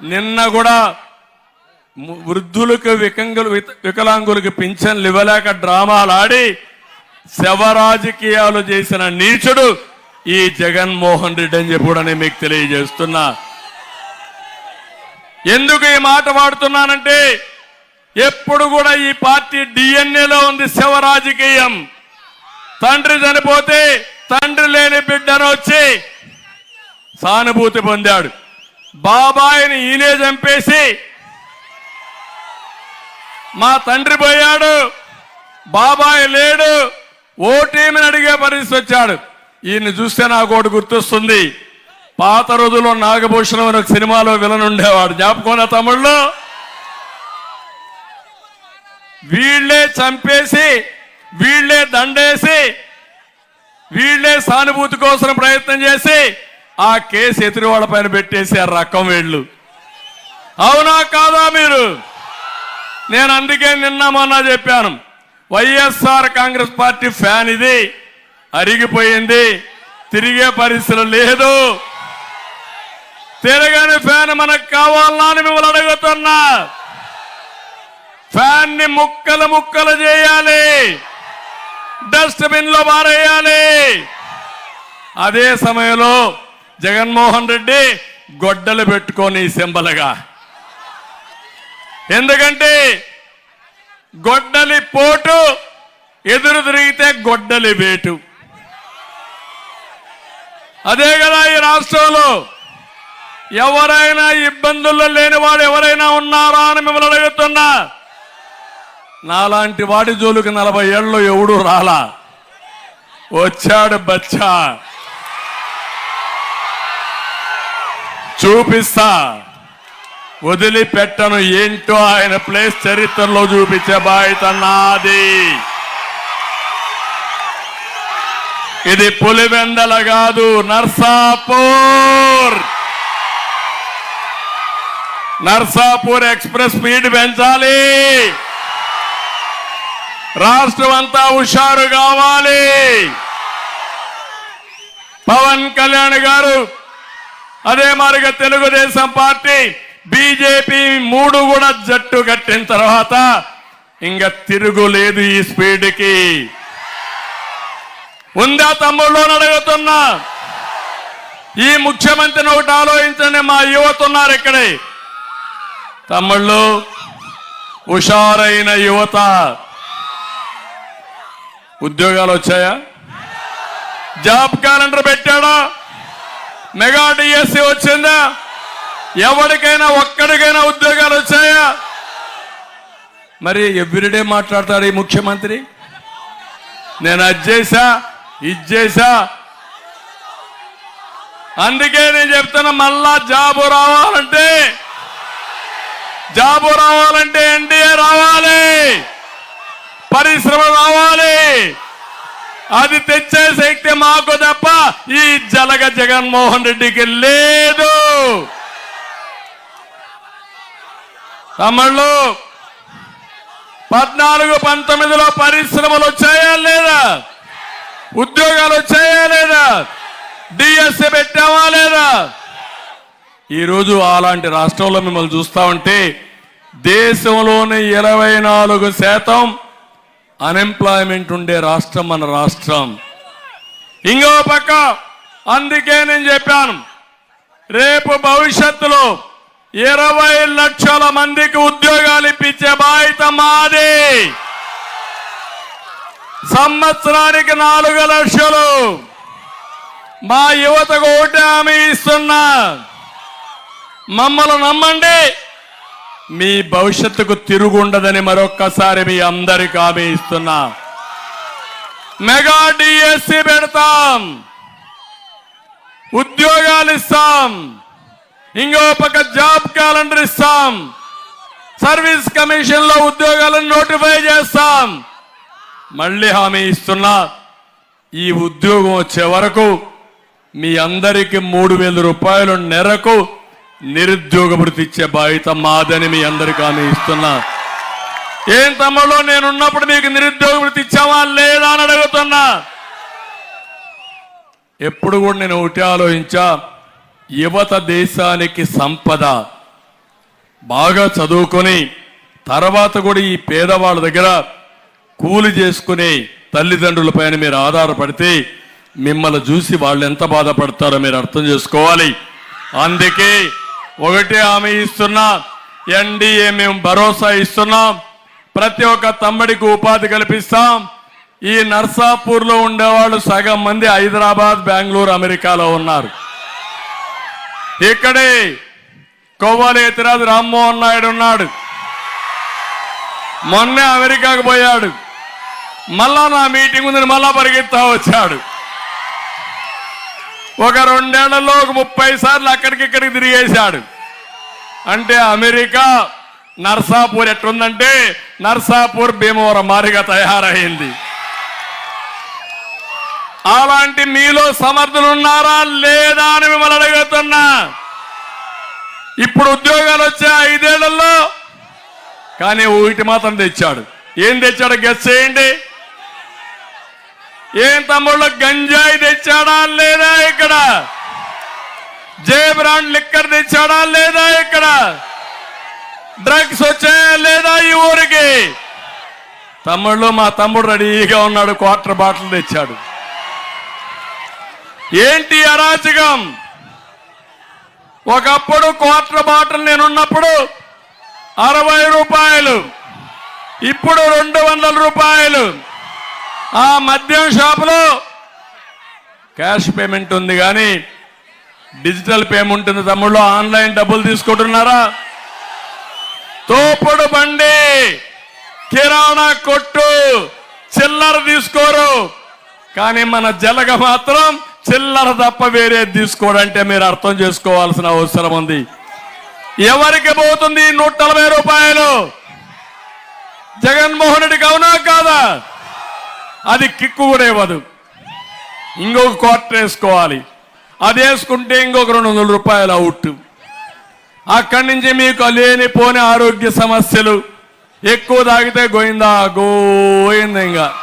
నిన్న కూడా వృద్ధులకు వికంగులు వికలాంగులకు పింఛన్లు ఇవ్వలేక డ్రామాలు ఆడి శవ రాజకీయాలు చేసిన నీచుడు ఈ జగన్మోహన్ రెడ్డి అని చెప్పి కూడా నేను మీకు తెలియజేస్తున్నా. ఎందుకు ఈ మాట వాడుతున్నానంటే ఎప్పుడు కూడా ఈ పార్టీ డిఎన్ఏలో ఉంది శవ రాజకీయం తండ్రి చనిపోతే తండ్రి లేని బిడ్డను వచ్చి సానుభూతి పొందాడు. బాబాయిని ఈయనే చంపేసి మా తండ్రి పోయాడు బాబాయ్ లేడు ఓటీమని అడిగే పరిస్థితి వచ్చాడు. ఈయన్ని చూస్తే నాకు ఒకటి గుర్తొస్తుంది. పాత రోజుల్లో నాగభూషణం అనే ఒక సినిమాలో విలన్ ఉండేవాడు. జ్ఞాపకం తమిళ్ళో వీళ్ళే చంపేసి వీళ్ళే దండేసి వీళ్ళే సానుభూతి కోసం ప్రయత్నం చేసి ఆ కేసు ఎదురు వాళ్ళ పైన పెట్టేసి ఆ రకం వేళ్ళు. అవునా కాదా మీరు? నేను అందుకే నిన్న మొన్న చెప్పాను. వైఎస్ఆర్ కాంగ్రెస్ పార్టీ ఫ్యాన్ ఇది. అరిగిపోయింది. తిరిగే పరిస్థితులు లేదు. తిరగని ఫ్యాన్ మనకు కావాలా అని మిమ్మల్ని అడుగుతున్నా. ఫ్యాన్ని ముక్కలు ముక్కలు చేయాలి. డస్ట్బిన్లో పారేయాలి. అదే సమయంలో జగన్మోహన్ రెడ్డి గొడ్డలు పెట్టుకొని సింబలుగా. ఎందుకంటే గొడ్డలి పోటు ఎదురు తిరిగితే గొడ్డలి వేటు. అదే కదా ఈ రాష్ట్రంలో ఎవరైనా ఇబ్బందుల్లో లేని వాడు ఎవరైనా ఉన్నారా అని మిమ్మల్ని అడుగుతున్నా. నాలాంటి వాడి జోలికి నలభై ఏళ్ళు ఎవడు రాలా. వచ్చాడు బచ్చా. చూపిస్తా. వదిలిపెట్టను. ఏంటో ఆయన ప్లేస్ చరిత్రలో చూపించే బాధ్యత నాది. ఇది పులివెందల కాదు నర్సాపూర్. నర్సాపూర్ ఎక్స్ప్రెస్ స్పీడ్ పెంచాలి. రాష్ట్రం అంతా హుషారు కావాలి. పవన్ కళ్యాణ్ గారు అదే మాదిరిగా తెలుగుదేశం పార్టీ బీజేపీ మూడు కూడా జట్టు కట్టిన తర్వాత ఇంకా తిరుగులేదు ఈ స్పీడ్కి. ఉందా తమ్ముళ్ళు అడుగుతున్నా. ఈ ముఖ్యమంత్రిని ఒకటి ఆలోచించండి మా యువత ఉన్నారు ఇక్కడే. తమ్ముళ్ళు హుషారైన యువత. ఉద్యోగాలు వచ్చాయా? జాబ్ క్యాలెండర్ పెట్టాడా? మెగా డిఎస్సి వచ్చిందా? ఎవరికైనా ఒక్కడికైనా ఉద్యోగాలు వచ్చాయా? మరి ఎవ్రీడే మాట్లాడతాడు ఈ ముఖ్యమంత్రి. నేను అది చేశా ఇది చేశా అందుకే నేను చెప్తున్నా మళ్ళా జాబు రావాలంటే జాబు రావాలంటే ఎన్డీఏ రావాలి పరిశ్రమ రావాలి. అది తెచ్చే శక్తి మాకు తప్ప ఈ జలగ జగన్మోహన్ రెడ్డికి లేదు. తమిళ్ళు పద్నాలుగు పంతొమ్మిదిలో పరిశ్రమలు వచ్చాయా లేదా? ఉద్యోగాలు వచ్చాయా లేదా? డిఎస్సి పెట్టావా లేదా? ఈరోజు అలాంటి రాష్ట్రంలో మిమ్మల్ని చూస్తా ఉంటే దేశంలోని ఇరవై నాలుగు శాతం అన్ఎంప్లాయ్మెంట్ ఉండే రాష్ట్రం మన రాష్ట్రం. ఇంకో పక్క అందుకే నేను చెప్పాను రేపు భవిష్యత్తులో ఇరవై లక్షల మందికి ఉద్యోగాలు ఇప్పించే బాధ్యత మాది. సంవత్సరానికి నాలుగు లక్షలు. మా యువతకు ఓటు హామీ ఇస్తున్నా. మమ్మల్ని నమ్మండి. మీ భవిష్యత్తుకు తిరుగుండదని మరొక్కసారి మీ అందరికి హామీ ఇస్తున్నా. మెగా డిఎస్సి పెడతాం. ఉద్యోగాలు ఇస్తాం. ఇంకో పక్క జాబ్ క్యాలెండర్ ఇస్తాం. సర్వీస్ కమిషన్లో ఉద్యోగాలను నోటిఫై చేస్తాం. మళ్ళీ హామీ ఇస్తున్నా. ఈ ఉద్యోగం వచ్చే వరకు మీ అందరికీ మూడు వేల రూపాయలు నెరకు నిరుద్యోగ భృతి ఇచ్చే బాధ్యత మాదని మీ అందరికీ హామీ ఇస్తున్నా. ఏం తమ్ముళ్ళు నేనున్నప్పుడు మీకు నిరుద్యోగ వృత్తి ఇచ్చావా లేదా అని అడుగుతున్నా. ఎప్పుడు కూడా నేను ఒకటి ఆలోచించా యువత దేశానికి సంపద. బాగా చదువుకొని తర్వాత కూడా ఈ పేదవాళ్ళ దగ్గర కూలి చేసుకుని తల్లిదండ్రుల పైన మీరు ఆధారపడితే మిమ్మల్ని చూసి వాళ్ళు ఎంత బాధపడతారో మీరు అర్థం చేసుకోవాలి. అందుకే ఒకటే హామీ ఇస్తున్నా. ఎన్డీఏ మేము భరోసా ఇస్తున్నాం. ప్రతి ఒక్క తమ్ముడికి ఉపాధి కల్పిస్తాం. ఈ నర్సాపూర్లో ఉండేవాళ్ళు సగం మంది హైదరాబాద్ బెంగళూరు అమెరికాలో ఉన్నారు. ఇక్కడే కొవ్వాలి ఎతిరాజు రామ్మోహన్ నాయుడు ఉన్నాడు. మొన్నే అమెరికాకు పోయాడు. మళ్ళా నా మీటింగ్ ఉందని మళ్ళా పరిగెత్తా వచ్చాడు. ఒక రెండేళ్ళలో ఒక ముప్పై సార్లు అక్కడికి ఇక్కడికి తిరిగేశాడు. అంటే అమెరికా నర్సాపూర్ ఎట్లుందంటే నర్సాపూర్ భీమవరం మారిగా తయారైంది. అలాంటి మీలో సమర్థులు ఉన్నారా లేదా అని మిమ్మల్ని అడుగుతున్నా. ఇప్పుడు ఉద్యోగాలు వచ్చే ఐదేళ్ళలో కానీ వీటి మాత్రం తెచ్చాడు. ఏం తెచ్చాడు గెస్ చేయండి. ఏం తమ్ముళ్ళు గంజాయి తెచ్చాడా లేదా ఇక్కడ? జే బ్రాండ్ లిక్కర్ తెచ్చాడా లేదా ఇక్కడ? డ్రగ్స్ వచ్చాయా లేదా ఈ ఊరికి? తమ్ముళ్ళు మా తమ్ముడు రెడీగా ఉన్నాడు క్వార్టర్ బాటిల్ తెచ్చాడు. ఏంటి అరాచకం? ఒకప్పుడు క్వార్టర్ బాటిల్ నేనున్నప్పుడు అరవై రూపాయలు ఇప్పుడు రెండు వందల రూపాయలు. ఆ మద్యం షాపులో క్యాష్ పేమెంట్ ఉంది కానీ డిజిటల్ పేమెంట్ ఉంది తమ్ముళ్ళు. ఆన్లైన్ డబ్బులు తీసుకుంటున్నారా? తోపుడు బండి కిరాణా కొట్టు చిల్లర తీసుకోరు. కానీ మన జలగ మాత్రం చిల్లర తప్ప వేరే తీసుకోడంటే మీరు అర్థం చేసుకోవాల్సిన అవసరం ఉంది. ఎవరికి పోతుంది నూట నలభై రూపాయలు? జగన్మోహన్ రెడ్డికి అవునా కాదా? అది కిక్కు కూడా ఇవ్వదు. ఇంకొక క్వార్టర్ వేసుకోవాలి. అది వేసుకుంటే ఇంకొక రెండు వందల రూపాయలు అవుట్. అక్కడి నుంచి మీకు లేనిపోని ఆరోగ్య సమస్యలు ఎక్కువ తాగితే గోయిందా? గోయిందా ఇంకా.